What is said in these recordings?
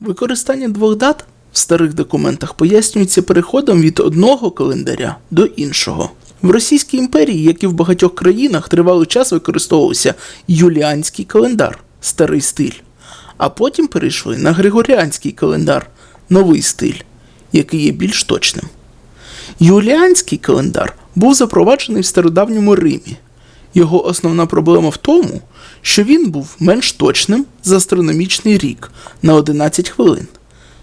Використання двох дат в старих документах пояснюється переходом від одного календаря до іншого. В Російській імперії, як і в багатьох країнах, тривалий час використовувався юліанський календар, старий стиль, а потім перейшли на григоріанський календар, новий стиль, який є більш точним. Юліанський календар був запроваджений в стародавньому Римі. Його основна проблема в тому, що він був менш точним за астрономічний рік на 11 хвилин.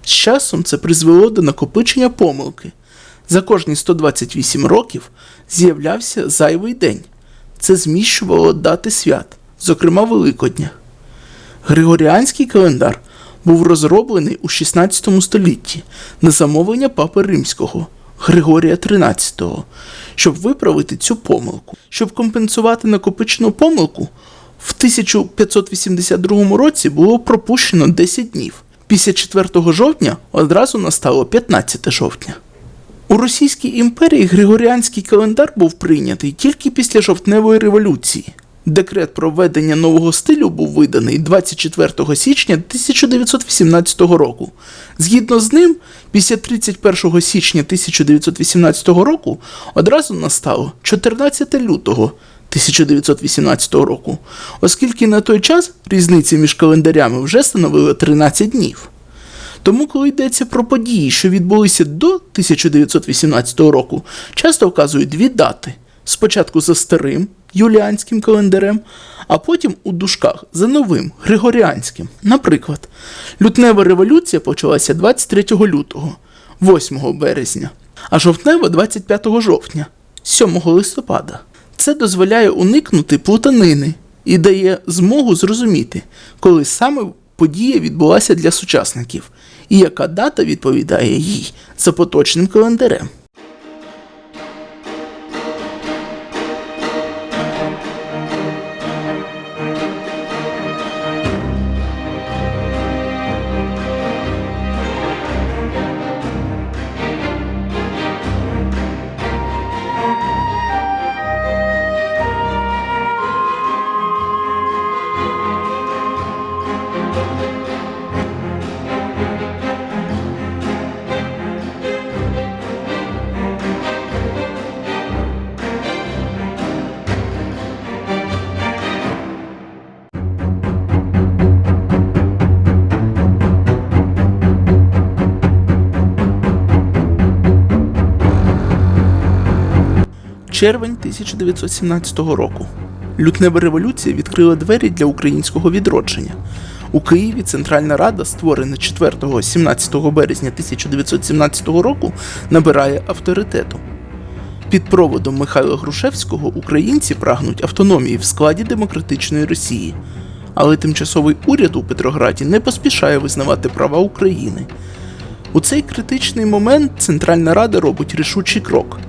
З часом це призвело до накопичення помилки. За кожні 128 років з'являвся зайвий день. Це зміщувало дати свят, зокрема Великодня. Григоріанський календар був розроблений у 16 столітті на замовлення Папи Римського Григорія XIII, щоб виправити цю помилку. Щоб компенсувати накопичену помилку, в 1582 році було пропущено 10 днів. Після 4 жовтня одразу настало 15 жовтня. У Російській імперії Григоріанський календар був прийнятий тільки після жовтневої революції. Декрет про введення нового стилю був виданий 24 січня 1918 року. Згідно з ним, після 31 січня 1918 року одразу настало 14 лютого 1918 року, оскільки на той час різниця між календарями вже становила 13 днів. Тому, коли йдеться про події, що відбулися до 1918 року, часто вказують дві дати: спочатку за старим юліанським календарем, а потім у дужках за новим григоріанським. Наприклад, лютнева революція почалася 23 лютого, 8 березня, а жовтнева 25 жовтня, 7 листопада. Це дозволяє уникнути плутанини і дає змогу зрозуміти, коли саме подія відбулася для сучасників і яка дата відповідає їй за поточним календарем. Червень 1917 року. Лютнева революція відкрила двері для українського відродження. У Києві Центральна Рада, створена 4-17 березня 1917 року, набирає авторитету. Під проводом Михайла Грушевського українці прагнуть автономії в складі демократичної Росії. Але тимчасовий уряд у Петрограді не поспішає визнавати права України. У цей критичний момент Центральна Рада робить рішучий крок.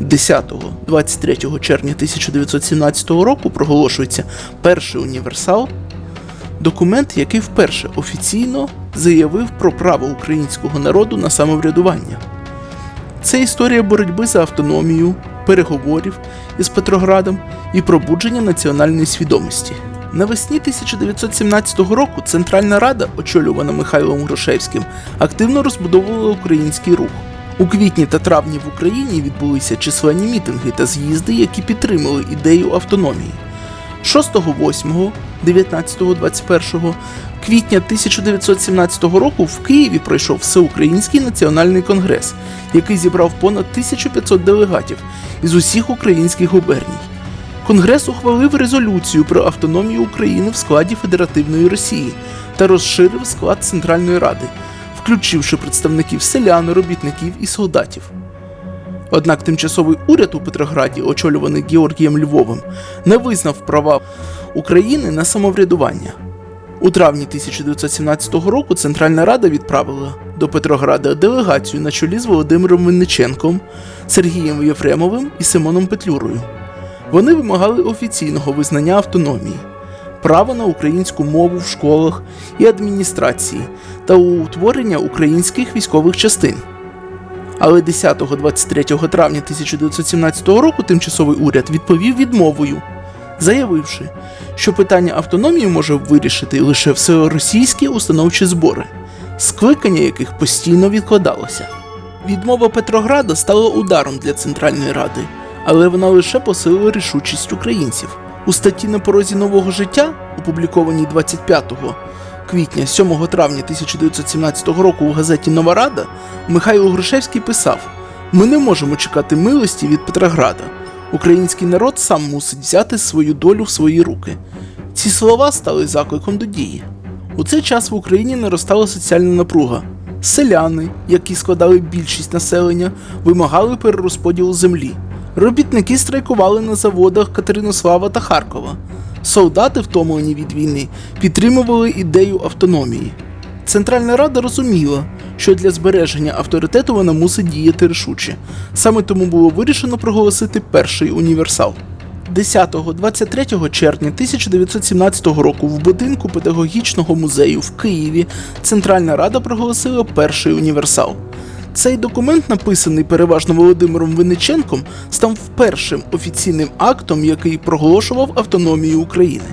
10-23 червня 1917 року проголошується перший універсал, документ, який вперше офіційно заявив про право українського народу на самоврядування. Це історія боротьби за автономію, переговорів із Петроградом і пробудження національної свідомості. Навесні 1917 року Центральна Рада, очолювана Михайлом Грушевським, активно розбудовувала український рух. У квітні та травні в Україні відбулися численні мітинги та з'їзди, які підтримали ідею автономії. 6, 8, 19, 21 квітня 1917 року в Києві пройшов Всеукраїнський національний конгрес, який зібрав понад 1500 делегатів із усіх українських губерній. Конгрес ухвалив резолюцію про автономію України в складі Федеративної Росії та розширив склад Центральної Ради, включивши представників селян, робітників і солдатів. Однак тимчасовий уряд у Петрограді, очолюваний Георгієм Львовим, не визнав права України на самоврядування. У травні 1917 року Центральна Рада відправила до Петрограда делегацію на чолі з Володимиром Винниченком, Сергієм Єфремовим і Симоном Петлюрою. Вони вимагали офіційного визнання автономії, право на українську мову в школах і адміністрації та утворення українських військових частин. Але 10-23 травня 1917 року тимчасовий уряд відповів відмовою, заявивши, що питання автономії може вирішити лише всеросійські установчі збори, скликання яких постійно відкладалося. Відмова Петрограда стала ударом для Центральної Ради, але вона лише посилила рішучість українців. У статті на порозі нового життя, опублікованій 25 квітня 7 травня 1917 року у газеті Нова Рада, Михайло Грушевський писав: Ми не можемо чекати милості від Петрограда. Український народ сам мусить взяти свою долю в свої руки. Ці слова стали закликом до дії. У цей час в Україні наростала соціальна напруга. Селяни, які складали більшість населення, вимагали перерозподілу землі. Робітники страйкували на заводах Катеринослава та Харкова. Солдати, втомлені від війни, підтримували ідею автономії. Центральна Рада розуміла, що для збереження авторитету вона мусить діяти рішуче. Саме тому було вирішено проголосити перший універсал. 10-23 червня 1917 року в будинку педагогічного музею в Києві Центральна Рада проголосила перший універсал. Цей документ, написаний переважно Володимиром Винниченком, став першим офіційним актом, який проголошував автономію України.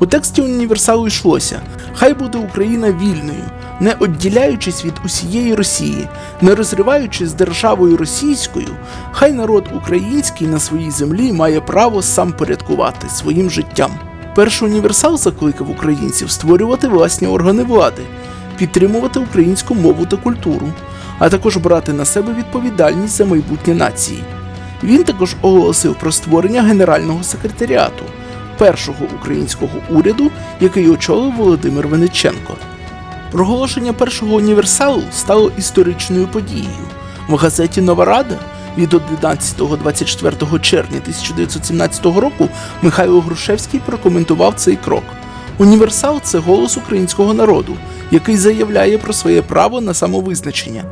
У тексті універсалу йшлося: Хай буде Україна вільною, не відділяючись від усієї Росії, не розриваючись з державою російською, хай народ український на своїй землі має право сам порядкувати своїм життям. Перший універсал закликав українців створювати власні органи влади, підтримувати українську мову та культуру, а також брати на себе відповідальність за майбутнє нації. Він також оголосив про створення Генерального секретаріату, першого українського уряду, який очолив Володимир Вениченко. Проголошення першого універсалу стало історичною подією. В газеті Нова Рада від 11-24 червня 1917 року Михайло Грушевський прокоментував цей крок. Універсал це голос українського народу, який заявляє про своє право на самовизначення.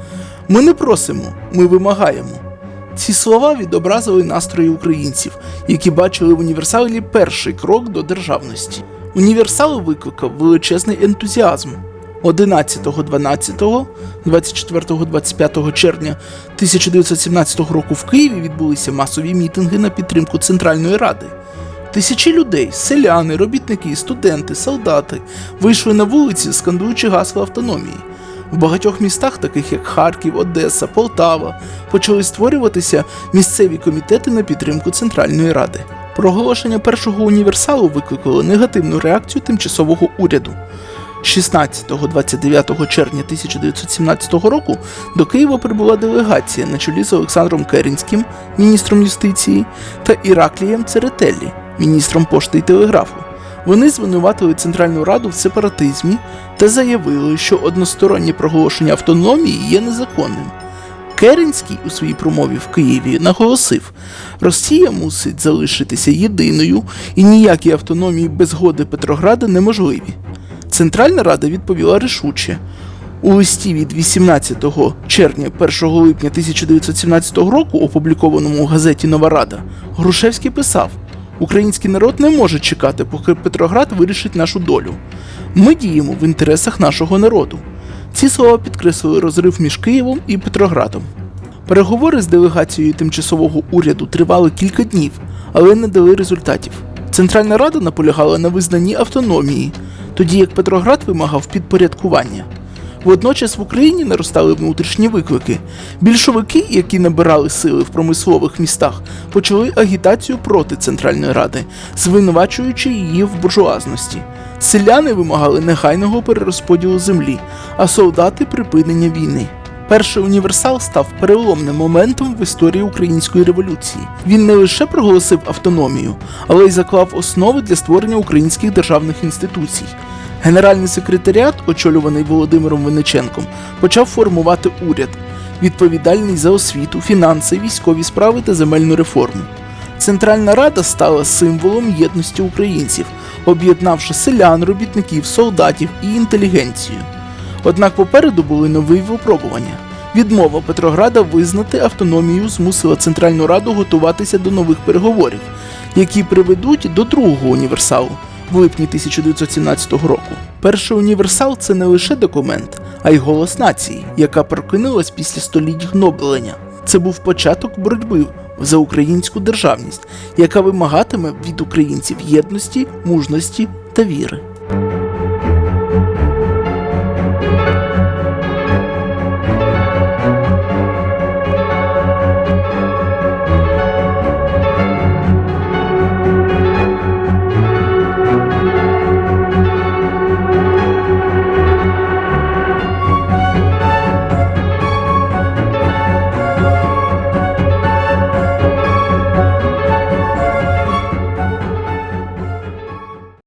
Ми не просимо, ми вимагаємо. Ці слова відобразили настрої українців, які бачили в універсалі перший крок до державності. Універсал викликав величезний ентузіазм. 11, 12, 24, 25 червня 1917 року в Києві відбулися масові мітинги на підтримку Центральної Ради. Тисячі людей, селяни, робітники, студенти, солдати вийшли на вулиці, скандуючи гасло автономії. В багатьох містах, таких як Харків, Одеса, Полтава, почали створюватися місцеві комітети на підтримку Центральної Ради. Проголошення першого універсалу викликало негативну реакцію тимчасового уряду. 16-29 червня 1917 року до Києва прибула делегація на чолі з Олександром Керінським, міністром юстиції, та Іраклієм Церетеллі, міністром пошти і телеграфу. Вони звинуватили Центральну Раду в сепаратизмі та заявили, що одностороннє проголошення автономії є незаконним. Керенський у своїй промові в Києві наголосив, Росія мусить залишитися єдиною і ніякі автономії без згоди Петрограда неможливі. Центральна Рада відповіла рішуче. У листі від 18 червня 1 липня 1917 року, опублікованому у газеті Нова Рада, Грушевський писав: Український народ не може чекати, поки Петроград вирішить нашу долю. Ми діємо в інтересах нашого народу. Ці слова підкреслили розрив між Києвом і Петроградом. Переговори з делегацією тимчасового уряду тривали кілька днів, але не дали результатів. Центральна Рада наполягала на визнанні автономії, тоді як Петроград вимагав підпорядкування. Водночас в Україні наростали внутрішні виклики. Більшовики, які набирали сили в промислових містах, почали агітацію проти Центральної Ради, звинувачуючи її в буржуазності. Селяни вимагали негайного перерозподілу землі, а солдати припинення війни. Перший універсал став переломним моментом в історії української революції. Він не лише проголосив автономію, але й заклав основи для створення українських державних інституцій. Генеральний секретаріат, очолюваний Володимиром Винниченком, почав формувати уряд, відповідальний за освіту, фінанси, військові справи та земельну реформу. Центральна Рада стала символом єдності українців, об'єднавши селян, робітників, солдатів і інтелігенцію. Однак попереду були нові випробування. Відмова Петрограда визнати автономію змусила Центральну Раду готуватися до нових переговорів, які приведуть до другого універсалу в липні 1917 року. Перший універсал це не лише документ, а й голос нації, яка прокинулась після століть гноблення. Це був початок боротьби за українську державність, яка вимагатиме від українців єдності, мужності та віри.